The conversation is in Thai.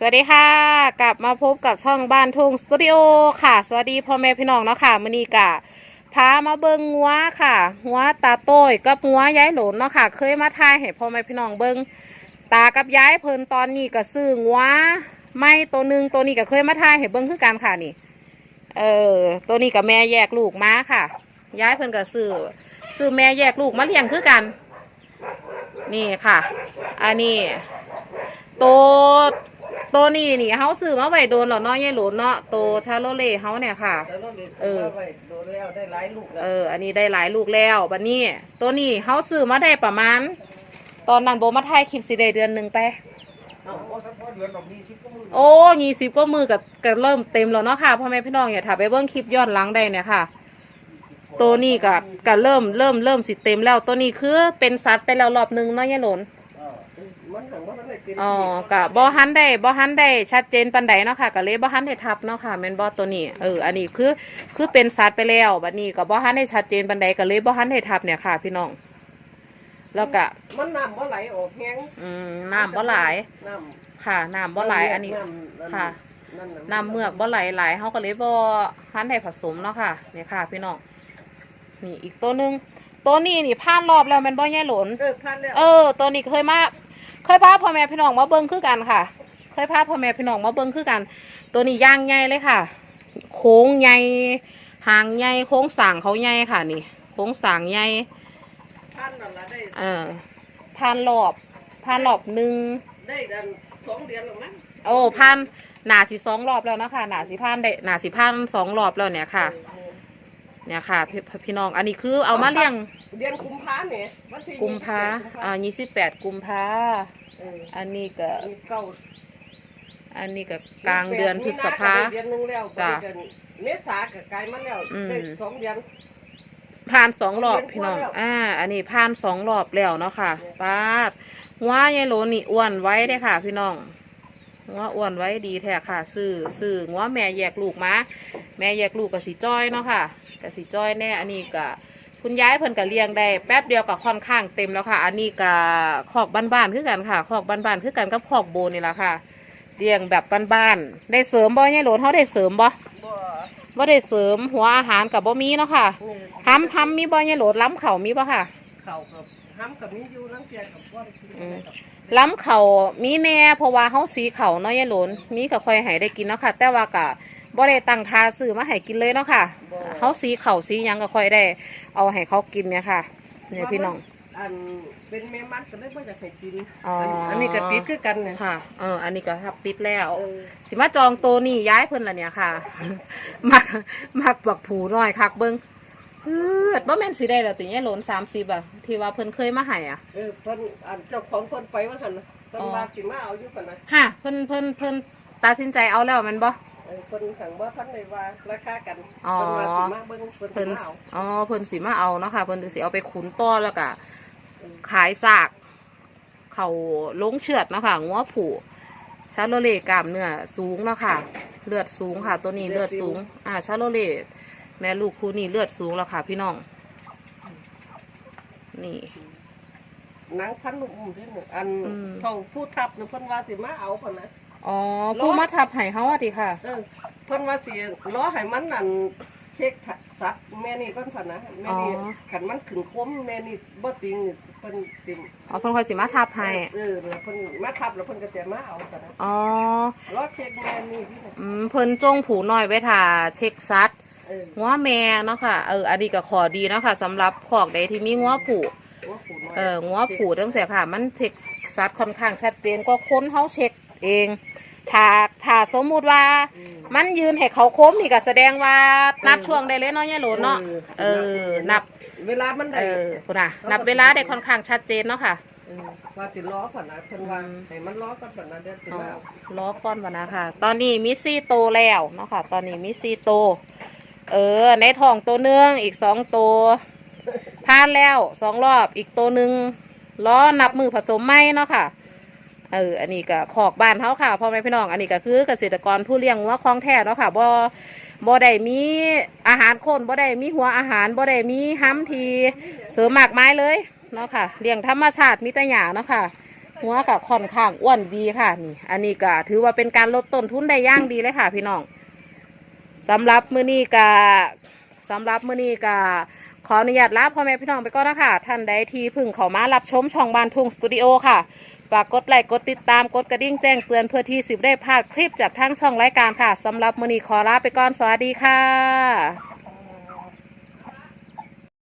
สวัสดีค่ะ กลับมาพบกับช่องบ้านทุ่งสตูดิโอค่ะ สวัสดีพ่อแม่พี่น้องเนาะค่ะมื้อนี้กะพามาเบิงงัวค่ะงัวตาโต้ยกับงัวย้ายหลนเนาะค่ะ เคยมาทายให้พ่อแม่พี่น้องเบิงตากับย้ายเพิ่นตอนนี้ก็ซื้องัวไม่ตัวหนึ่งตัวนี้ก็เคยมาทายให้เบิงคือกันค่ะนี่ เออตัวนี้กับแม่แยกลูกมาค่ะ ย้ายเพิ่นก็ซื้อซื้อแม่แยกลูกมาเลี้ยงคือกัน นี่ค่ะ อันนี้ตัว ตัวนี้นี่เฮาซื้อมาไว้โดนแล้วเนาะยายหลุนเนาะตัวชาโลเล่เฮาเนี่ยค่ะ แล้วเราเรียนเออว่าไว้โดนแล้วได้หลายลูกแล้ว เออ อันนี้ได้หลายลูกแล้วบัดนี้ ตัวนี้เฮาซื้อมาได้ประมาณ ตอนนั้นโบมาถ่ายคลิปสิได้เดือนหนึ่งไป เอาว่าถ้าพอเดือนดอกนี้สิบก็มือโอ้ยี่สิบก็มือกับกับเริ่มเต็มแล้วเนาะค่ะพ่อแม่พี่น้องอย่าถ่ายไปเบิ้งคลิปย้อนหลังได้เนี่ยค่ะ ตัวนี้ก็ก็เริ่มเริ่มเริ่มสิเต็มแล้วตัวนี้คือเป็นสัตว์ไปแล้วรอบหนึงเนาะยายหลนเออมันหังว่ามันได้เป็นอ๋อกะบ่ฮันได้บ่ฮันได้ชัดเจนปานใดเนาะค่ะก็เลยบ่ฮันได้ทับเนาะค่ะแม่นบ่ตัวนี้เอออันนี้คือคือเป็นสัตว์ไปแล้วบัดนี้ก็บ่ฮันได้ชัดเจนปานใดก็เลยบ่ฮันได้ทับเนี่ยค่ะ พี่น้องแล้วก็มันน้ำบ่ไหลออกแห้งอืมน้ำบ่หลายน้ค่ะน้ำำบ่หลายอันนี้ำค่ะนั่นน้ำเมือกบ่ไหลหลายเฮาก็เลยบ่ฮันได้ผสมเนาะค่ะนี่ค่ะ พี่น้องนี่อีกตัวหนึงตัวนี้นี่ผ่านรอบแล้วแม่นบ่ยายหลนเออพันแล้วเออตัวนี้เคยมา เคยพาพ่อแม่พี่น้องมาเบิ้งคือกันค่ะ เคยพาพ่อแม่พี่น้องมาเบิ้งคือกัน ตัวนี้ย่างใหญ่เลยค่ะ โค้งใหญ่หางใหญ่โค้งสร้างเขาใหญ่ค่ะนี่ โค้งสร้างใหญ่พันนั่นละได้เออพันรอบพันรอบหนึ่งได้ดันสองเดือนหรอกมั้งโอ้พันหนาสิสองรอบแล้วนะคะหนาสิพันได้หนาสิพันสองรอบแล้วเนี่ยค่ะ เนี่ยค่ะพี่พี่น้องอันนี้คือเอามาเลี้ยงเดือนกุมภาเนี่ยวันที่กุมภา28อ่ายี่สิบแปดกุมภา เอออันนี้ก็มีเก้าอันนี้ก็กลางเดือนพฤษภา เดือนหนึงแล้วจ้ะเดือนเมษาก็กลายมาแล้วอืม ได้สองเดือน ผ่านสองรอบเรียนพี่น้องกว่าแล้วอ่า อันนี้ผ่านสองรอบแล้วเนาะค่ะป้าดหัว่ายายโหลนี่อ้วนไว้เด้อค่ะ พี่น้องหัวอ้วนไว้ดีแท้ค่ะซื้อซื้อหัวแม่แยกลูกมา แม่แยกลูกกับสีจ้อยเนาะค่ะกับสีจ้อยแน่ อันนี้ก็ คุณย้ายเพิ่นก็เลี้ยงได้แป๊บเดียวก็ค่อนข้างเต็มแล้วค่ะ อันนี้ก็คอกบ้านๆคือกันค่ะคอกบ้านๆคือกันกับคอกโบนี่แหละค่ะเลี้ยงแบบบ้านๆได้เสริมบ่ยายโหลเขาได้เสริมบ่บ่บ่ได้เสริมหัวอาหารกับบ่มีเนาะค่ะนี่ทำทำมีบ่ยายโหลดล้ำเข่ามีบ่ค่ะเข่ากับห้ำกับมีอยู่น้ำเกลือกับว่าได้กินอืมได้กับล้ำเข่ามีแน่เพราะว่าเฮาสีเข่าเนาะยายโหลนมีก็ค่อยให้ได้กินเนาะค่ะ แต่ว่าก็บ่ได้ตั้งทาซื้อมาให้กินเลยเนาะค่ะ เฮาสีเข่าสียังก็ค่อยได้ เอาให้เขากินเนี่ยค่ะเนี่ยพี่น้องอันเป็นแม่มันก็เลยว่าจะให้กินอ๋ออันอันนี้ก็ติดคือกันเนี่ยค่ะเอออันนี้ก็ทับติดแล้ว เออสิมาจองโตวนี่ย้ายเพิ่นละเนี่ยค่ะ มักมักบักผูน้อยคักเบิ่งเออบ่แม่นสิได้แล้วติยายโหลน30อะที่ว่าเพิ่นเคยมาให้อะ เออเพิ่นอันเจ้าของเพิ่นไปว่าซั่นน่ะเพิ่นว่าสิมาเอาอยู่กันนะฮะเพิ่นเพิ่นเพิ่นตัดสินใจเอาแล้วแมันบ่ เออเพิ่นถังว่าท่านได้ว่าราคากันอ๋อ เพิ่นว่าสิมาเบิ่งเพิ่นสิเพิ่นมาเอาอ๋อเพิ่นสิมาเอาเนาะค่ะเพิ่นสิเอาไปขุนต่อแล้วก็ขายซาก เขาลงเชือดเนาะค่ะงัวผูชาโลเลกล้ามเนื้อสูงเนาะค่ะ เลือดสูงค่ะ ตัวนี้เลือดสูง อ่าชาโลเลแม่ลูกคู่นี้เลือดสูงแล้วค่ะ พี่น้อง นี่หนังพันลุ่มที่หนึ่งอันอืม เท่าผู้ทับน่ะเพิ่นว่าสิมาเอาเพิ่นนะ อ๋อผู้มาทับให้เขาอะติค่ะ เออเพิ่นว่าสิรอให้มันนั่นเช็คสักแม่นี่ก่อนเพิ่นนะแม่นี่อ๋อคันมันขึ้นคมแม่นี่บ่ติงเพิ่นติงอ๋อเพิ่นคอยสิมาทับให้เออแล้วเพิ่นมาทับแล้วเพิ่นก็สิมาเอากันนะอ๋อรอเช็คแม่นี่พี่น่ะอืมเพิ่นจงผูน้อยไว้ท่าเช็คซัด เอองัวแม่เนาะค่ะ เอออันนี้ก็ขอดีเนาะค่ะสำหรับขอกใดที่มีงัวผูหัวปูน้อยเอองัวผูตั้งแต่ค่ะ มันเช็คซัดค่อนข้างชัดเจนกว่าคนเฮาเช็คเอง ถ้าถ้าสมมุติว่า มันยืนให้เขาคมนี่ก็แสดงว่านับช่วงได้เลยเนาะยายโหลนเนาะเออ นับเวลามันได้เออคุณน่ะนับเวลาได้ค่อนข้างชัดเจนเนาะค่ะเออว่าสิล้อผ่อนนะเพิ่นว่าอืมให้มันล้อกันผ่อนนะเดี๋ยวสิอ๋อมาเอาล้อก้อนวะนะค่ะ ตอนนี้มิซี่โตแล้วเนาะค่ะ ตอนนี้มิซี่โต เออ ในท้องตัวหนึงอีกสองตัวผ่านแล้วสองรอบอีกตัวหนึ่งล้อนับมือผสมไหมเนาะค่ะ เอออันนี้ก็ขอกบ้านเขาค่ะพ่อแม่พี่น้อง อันนี้ก็คือเกษตรกรผู้เลี้ยงวัวคลองแท้เนาะค่ะบ่บ่ได้มีอาหารคนบ่ได้มีหัวอาหารบ่ได้มีห้ำทีเสริมมากไม้เลยเนาะค่ะเลี้ยงธรรมชาติมีแต่หญ้าเนาะค่ะหัวกับค่อนข้างอ้วนดีค่ะนี่ อันนี้ก็ถือว่าเป็นการลดต้นทุนได้ย่างดีเลยค่ะ พี่น้องสำหรับมื้อนี้ก็สำหรับมื้อนี้ก็ขออนุญาตลาพ่อแม่พี่น้องไปก่อนนะคะท่านใดที่พึ่งเข้ามารับชมช่องบ้านทุ่งสตูดิโอค่ะ ฝากกดไลค์กดติดตามกดกระดิ่งแจ้งเตือนเพื่อที่สิบได้พลาดคลิปจากทั้งช่องรายการค่ะสำหรับมือนีขอลาไปก่อนสวัสดีค่ะ